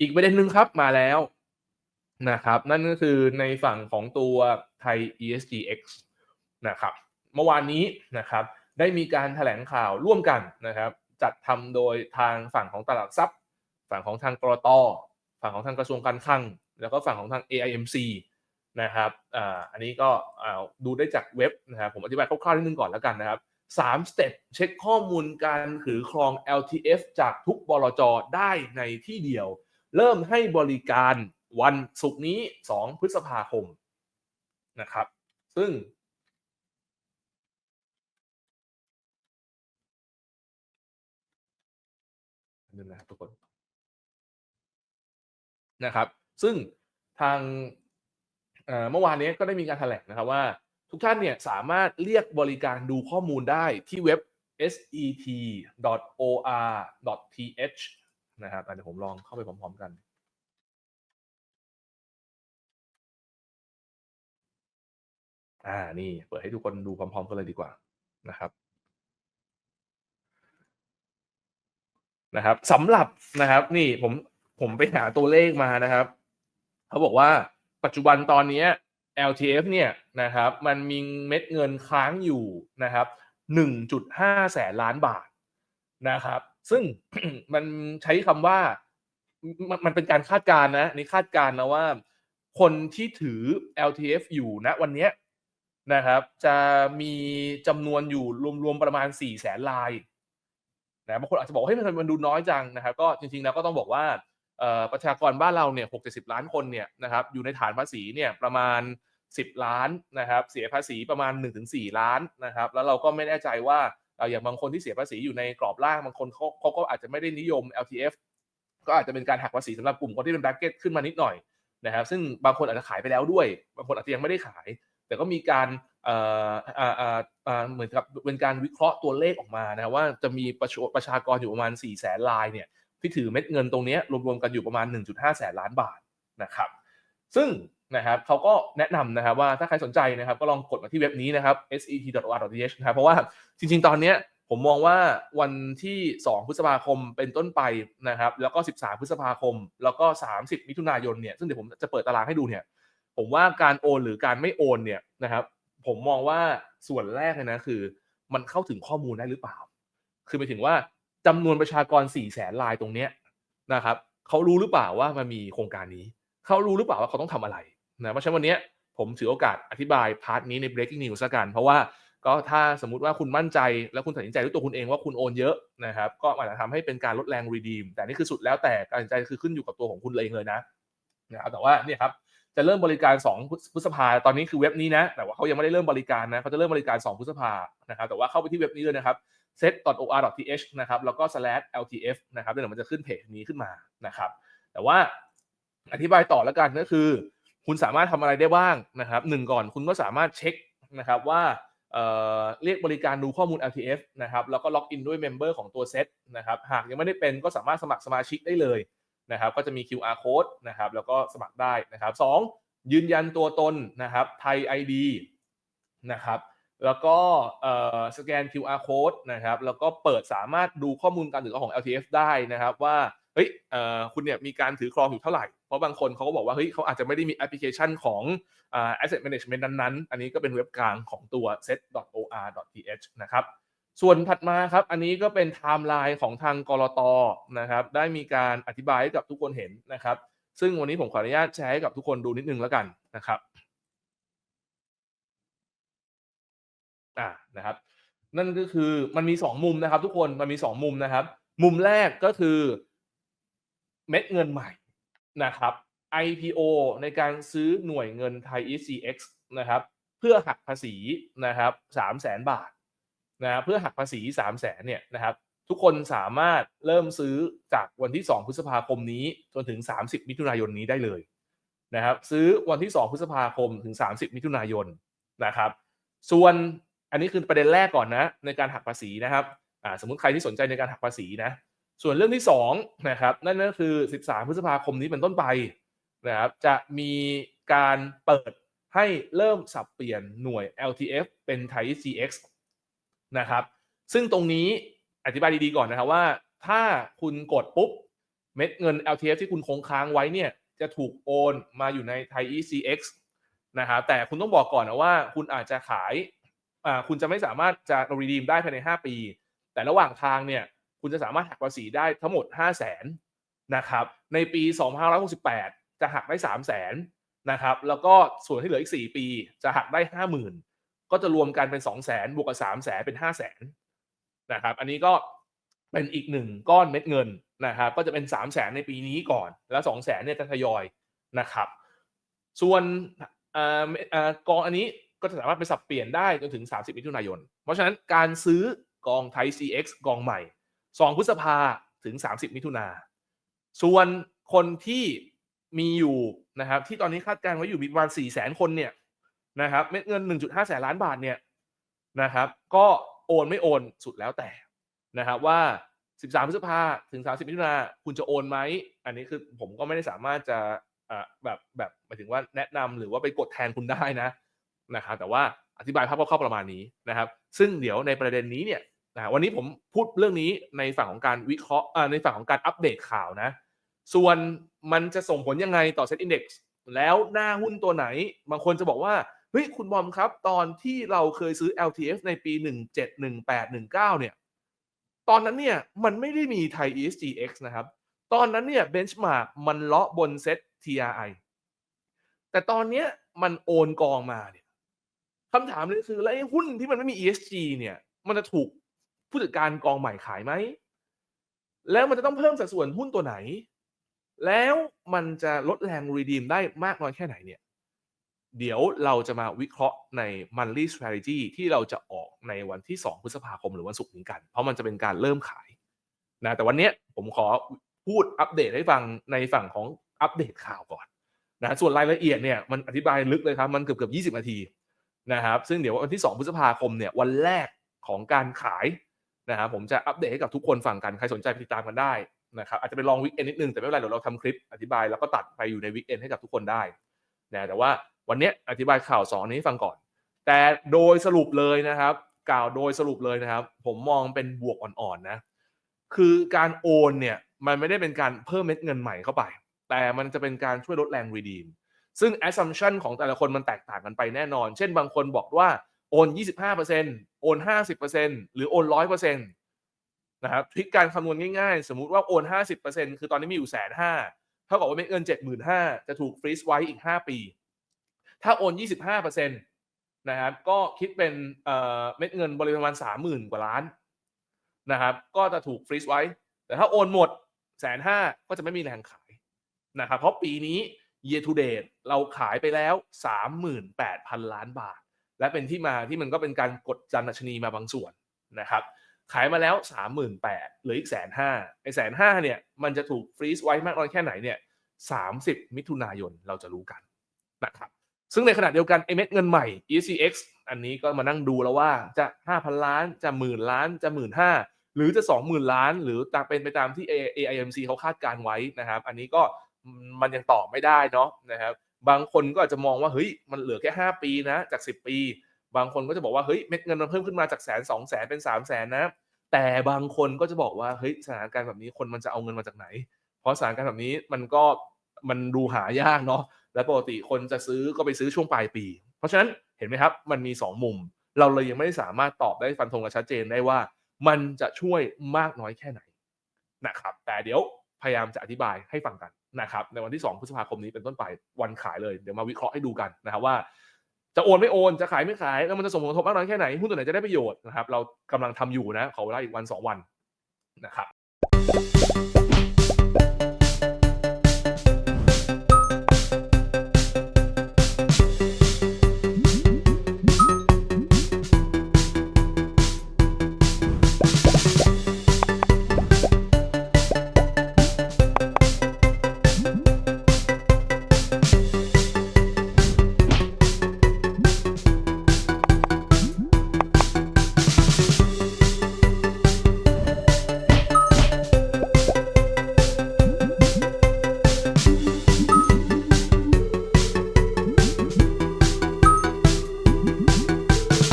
อีกประเด็นหนึ่งครับมาแล้วนะครับ นั่นก็คือในฝั่งของตัวไทย ESGX นะครับ เมื่อวานนี้นะครับได้มีการแถลงข่าวร่วมกันนะครับ จัดทำโดยทางฝั่งของตลาดทรัพย์ ฝั่งของทางกรตฝั่งของทางกระทรวงการคลัง แล้วก็ฝั่งของทาง AIMC นะครับอ่าอันนี้ก็ดูได้จากเว็บนะครับผมอธิบายคร่าวๆนิดนึงก่อนแล้วกันนะครับสามสเต็ปเช็คข้อมูลการถือครอง LTF จากทุกบลจได้ในที่เดียว เริ่มให้บริการวันศุกร์นี้ 2 พฤษภาคมนะครับ ซึ่ง นึงนะครับทุกคนนะครับ ซึ่งทางเอ่อเมื่อวานนี้ก็ได้มีการแถลงนะครับว่า ทุกท่านเนี่ยสามารถเรียกบริการดูข้อมูลได้ที่เว็บ set.or.th นะครับเดี๋ยวผมลองเข้าไปพร้อมๆกันอ่านี่ เปิดให้ทุกคนดูพร้อมๆกันเลยดีกว่านะครับนะครับสำหรับนะครับนี่ผมผมไปหาตัวเลขมานะครับ เขาบอกว่าปัจจุบันตอนนี้ LTF เนี่ยนะครับมันมีเม็ดเงินค้างอยู่นะครับ1.5แสนล้านบาทนะครับ ซึ่งมันใช้คำว่ามันมันเป็นการคาดการณ์นะนี่คาดการณ์นะว่า คนที่ถือ LTF อยู่ณวันนี้นะครับ จะมีจำนวนอยู่รวมๆประมาณ4แสนลายนะบางคนอาจจะบอกเฮ้ยมันดูน้อยจังนะครับ ก็จริงๆแล้วก็ต้องบอกว่าประชากรบ้านเราเนี่ยหกสิบล้านคนเนี่ยนะครับ อยู่ในฐานภาษีเนี่ยประมาณ 10 ล้านนะครับ เสียภาษีประมาณ 1-4 ล้านนะครับ แล้วเราก็ไม่แน่ใจว่า ออย่างบางคนที่เสียภาษีอยู่ในกรอบล่างบางคนเขาเขาก็อาจจะไม่ได้นิยม LTF ก็อาจจะเป็นการหักภาษีสำหรับกลุ่มคนที่เป็นแบ c เก็ตขึ้นมานิดหน่อยนะครับซึ่งบางคนอาจจะขายไปแล้วด้วย บางคนอาจจะยังไม่ได้ขาย แต่ก็มีการเหมือนกับเป็นการวิเคราะห์ตัวเลขออกมานะครับว่าจะมีประชาประชากรอยู่ประมาณ4แสนลายเนี่ยที่ถือเม็ดเงินตรงนี้รวมๆกันอยู่ประมาณ 1.5 แสนล้านบาทนะครับ ซึ่ง นะครับเขาก็แนะนำนะครับว่าถ้าใครสนใจนะครับก็ลองกดมาที่เว็บนี้นะครับ set.or.th นะครับเพราะว่าจริง ๆ ตอนนี้ผมมองว่าวันที่ 2 พฤษภาคมเป็นต้นไปนะครับแล้วก็ 13 พฤษภาคม แล้วก็ 30 มิถุนายนเนี่ยซึ่งเดี๋ยวผมจะเปิดตารางให้ดูเนี่ยผมว่าการโอนหรือการไม่โอนเนี่ยนะครับผมมองว่าส่วนแรกเลยนะคือ มันเข้าถึงข้อมูลได้หรือเปล่า คือหมายถึงว่าจำนวนประชากร4ี่แสนลายตรงเนี้ยนะครับเขารู้หรือเปล่าว่ามันมีโครงการนี้ เขารู้หรือเปล่าว่าเขาต้องทำอะไร นะเพราะฉะนั้นวันนี้ผมถือโอกาสอธิบายพาร์ทนี้ใน breaking news ละกัน เพราะว่าก็ถ้าสมมุติว่าคุณมั่นใจแล้วคุณตัดสินใจด้วยตัวคุณเองว่าคุณโอนเยอะนะครับก็อาจจะทำให้เป็นการลดแรง redeem แต่นี่คือสุดแล้วแต่การตัดสินใจคือขึ้นอยู่กับตัวของคุณเองเลยนะนะครับแต่ว่าเนี่ยครับจะเริ่มบริการ 2 พฤษภาตอนนี้คือเว็บนี้นะ แต่ว่าเขายังไม่ได้เริ่มบริการนะเขาจะเริ่มบริการ 2 พฤษภานะครับแต่ว่าเข้าไปที่เว็บนี้เลยนะครับ set.or.th นะครับแล้วก็ slash ltf นะครับเดี๋ยวมันจะขึ้นเพจนี้ขึ้นมานะครับแต่ว่าอธิบายต่อแล้วกันก็คือ คุณสามารถทำอะไรได้บ้างนะครับหนึ่งก่อนคุณก็สามารถเช็คนะครับว่าเเรียกบริการดูข้อมูล LTF นะครับแล้วก็ล็อกอินด้วยเมมเบอร์ของตัวเซตนะครับหากยังไม่ได้เป็นก็สามารถสมัครสมาชิกได้เลยนะครับก็จะมี QR code นะครับแล้วก็สมัครได้นะครับสองยืนยันตัวตนนะครับไทย ID นะครับแล้วก็สแกน QR code นะครับแล้วก็เปิดสามารถดูข้อมูลการถือครองของ LTF ได้นะครับว่าเฮ้ยคุณเนี่ยมีการถือครองอยู่เท่าไหร่ เพราะบางคนเขาก็บอกว่าเฮ้ยเขาอาจจะไม่ได้มีแอปพลิเคชันของ asset management นั้นๆ อันนี้ก็เป็นเว็บกลางของตัว set.or.th นะครับส่วนถัดมาครับ อันนี้ก็เป็นไทม์ไลน์ของทางกรตนะครับ ได้มีการอธิบายให้กับทุกคนเห็นนะครับ ซึ่งวันนี้ผมขออนุญาตแชร์ให้กับทุกคนดูนิดนึงแล้วกันนะครับอ่านะครับ นั่นก็คือมันมี 2 มุมนะครับ ทุกคนมันมี 2 มุมนะครับ มุมแรกก็คือเม็ดเงินใหม่ นะครับ IPO ในการซื้อหน่วยเงินไทย ECX นะครับเพื่อหักภาษีนะครับ3 0 0 0 0 0บาทนะเพื่อหักภาษี3 0 0แสนเนี่ยนะครับทุกคนสามารถเริ่มซื้อจากวันที่ 2 พฤษภาคมนี้จนถึง 30 มิถุนายนนี้ได้เลยนะครับซื้อวันที่ 2 พฤษภาคมถึง 30 มิถุนายนนะครับ ส่วนอันนี้คือประเด็นแรกก่อนนะในการหักภาษีนะครับสมมติใครที่สนใจในการหักภาษีนะ ส่วนเรื่องที่2นะครับนั่นก็คือ 13 พฤษภาคมนี้เป็นต้นไปนะครับจะมีการเปิดให้เริ่มสับเปลี่ยนหน่วย LTF เป็นไทย CX นะครับ ซึ่งตรงนี้อธิบายดีๆก่อนนะครับว่า ถ้าคุณกดปุ๊บ เม็ดเงิน LTF ที่คุณคงค้างไว้เนี่ยจะถูกโอนมาอยู่ในไทย ECX นะครับแต่คุณต้องบอกก่อนนะว่าคุณอาจจะขายคุณจะไม่สามารถจะ redeem ได้ภายใน 5 ปี แต่ระหว่างทางเนี่ย คุณจะสามารถหักภาษีได้ทั้งหมด 5 0 0แสนนะครับ ในปี2568 จะหักได้ 3 0 0แสนนะครับ แล้วก็ส่วนที่เหลืออีก 4 ปีจะหักได้ 50,000 ก็จะรวมกันเป็น 2 0 0แสนบวกกับ3 0 0แสนเป็น 5 0 0แสนนะครับ อันนี้ก็เป็นอีกหนึ่งก้อนเม็ดเงินนะครับก็จะเป็น 3 0 0แสนในปีนี้ก่อน แล้ว 2 0 0แสนเนี่ยจะทยอยนะครับ ส่วนออกองอันนี้ก็จะสามารถไปสับเปลี่ยนได้จนถึง 30มิถุนายน เพราะฉะนั้นการซื้อกองไทย CX กองใหม่ 2 พฤษภาถึง 30 มิถุนาส่วนคนที่มีอยู่นะครับที่ตอนนี้คาดการณ์ไว้อยู่มีประมาณ4 0 0 0 0 0คนเนี่ยนะครับเม็ดเงิน 1.5 แสนล้านบาทเนี่ยนะครับ ก็โอนไม่โอนสุดแล้วแต่นะครับว่า 13 พฤษภาถึง 30 มิถุนาคุณจะโอนไหม อันนี้คือผมก็ไม่ได้สามารถจะอ่าแบบแบบหมายถึงว่าแนะนำหรือว่าไปกดแทนคุณได้นะนะครับแต่ว่าอธิบายภาพคร่าวๆประมาณนี้นะครับ ซึ่งเดี๋ยวในประเด็นนี้เนี่ย นะวันนี้ผมพูดเรื่องนี้ในฝั่งของการวิเคราะห์ในฝั่งของการอัปเดตข่าวนะ ส่วนมันจะส่งผลยังไงต่อเซ็ตอินดี x แล้วหน้าหุ้นตัวไหน บางคนจะบอกว่าเฮ้ยคุณบอมครับ ตอนที่เราเคยซื้อ LTF ในปี 17 18 19 เนี่ย ตอนนั้นเนี่ย มันไม่ได้มีไทย ESGX นะครับ ตอนนั้นเนี่ยเบนช์มาร์กมันเลาะบนเซ็ต TRI แต่ตอนเนี้ยมันโอนกองมาเนี่ยคำถามเลยคือแล้วไอ้หุ้นที่มันไม่มี ESG เนี่ย มันจะถูก ผู้จัดการกองใหม่ขายไหม แล้วมันจะต้องเพิ่มสัดส่วนหุ้นตัวไหน แล้วมันจะลดแรงรีดีมได้มากน้อยแค่ไหนเนี่ย เดี๋ยวเราจะมาวิเคราะห์ใน monthly strategy ที่เราจะออกในวันที่ 2 พฤษภาคมหรือวันศุกร์นี้กัน เพราะมันจะเป็นการเริ่มขายนะแต่วันนี้ผมขอพูดอัปเดตให้ฟังในฝั่งของอัปเดตข่าวก่อนนะส่วนรายละเอียดเนี่ยมันอธิบายลึกเลยครับ มันเกือบเกือบ20 นาทีนะครับ ซึ่งเดี๋ยววันที่ 2 พฤษภาคมเนี่ยวันแรกของการขาย นะครับผมจะอัปเดตให้กับทุกคนฟังกันใครสนใจไปติดตามกันได้นะครับอาจจะเป็นลองวิกเอนนิดนึงแต่ไม่เป็นไรเดี๋ยวเราทำคลิปอธิบายแล้วก็ตัดไปอยู่ในวิกเอนให้กับทุกคนได้นะแต่ว่าวันนี้อธิบายข่าวสองนี้ให้ฟังก่อน แต่โดยสรุปเลยนะครับ กล่าวโดยสรุปเลยนะครับ ผมมองเป็นบวกอ่อนๆนะคือการโอนเนี่ยมันไม่ได้เป็นการเพิ่มเม็ดเงินใหม่เข้าไป แต่มันจะเป็นการช่วยลดแรงรีดีมซึ่ง assumption ของแต่ละคนมันแตกต่างกันไปแน่นอน เช่นบางคนบอกว่า โอน 25%โอน 50%หรือโอน 100%นะครับทริคการคำนวณง่ายๆ สมมุติว่าโอน 50%คือตอนนี้มีอยู่แสนห้าเท่ากับว่าเม็ดเงิน 75,000จะถูกฟรีซไว้อีก 5 ปี ถ้าโอน 25%นะครับก็คิดเป็นเอ่อเม็ดเงินบริเวณประมาณ 30,000 กว่าล้านนะครับก็จะถูกฟรีซไว้ แต่ถ้าโอนหมดแสนห้าก็จะไม่มีแรงขายนะครับเพราะปีนี้ year to date เราขายไปแล้ว 38,000 ล้านบาท และเป็นที่มาที่มันก็เป็นการกดจันดัชนีมาบางส่วนนะครับ ขายมาแล้ว 38,000หลืออีกแสนห้าไอ้แสนห้าเนี่ยมันจะถูกฟรีซไว้มากน้อยแค่ไหนเนี่ย30 มิถุนายนเราจะรู้กันนะครับซึ่งในขณะเดียวกันไอเม็ดเงินใหม่ ECX อันนี้ก็มานั่งดูแล้วว่าจะ 5,000 ล้านจะหมื่นล้านจะหมื่นห้าหรือจะ 20,000 ล้าน หรือตามเป็นไปตามที่ AIMC เขาคาดการไว้นะครับ อันนี้ก็มันยังตอบไม่ได้เนาะนะครับ บางคนก็อาจจะมองว่าเฮ้ยมันเหลือแค่ 5 ปีนะจาก 10 ปี บางคนก็จะบอกว่าเฮ้ยเม็ดเงินมันเพิ่มขึ้นมาจากแสนสองแสนเป็น3 0 0แสนนะแต่บางคนก็จะบอกว่าเฮ้ยสถานการณ์แบบนี้คนมันจะเอาเงินมาจากไหน เพราะสถานการณ์แบบนี้มันก็มันดูหายากเนาะและปกติคนจะซื้อก็ไปซื้อช่วงปลายปี เพราะฉะนั้นเห็นไหมครับ มันมี 2 มุม เราเลยยังไม่ได้สามารถตอบได้ฟันธงและชัดเจนได้ว่า มันจะช่วยมากน้อยแค่ไหนนะครับ แต่เดี๋ยวพยายามจะอธิบายให้ฟังกัน นะครับในวันที่ 2 พฤษภาคมนี้เป็นต้นไปวันขายเลยเดี๋ยวมาวิเคราะห์ให้ดูกันนะครับว่า จะโอนไม่โอนจะขายไม่ขายแล้วมันจะส่งผลกระทบมากน้อยแค่ไหนหุ้นตัวไหนจะได้ประโยชน์นะครับเรากำลังทำอยู่นะขอเวลาอีกวัน 2 วันนะครับ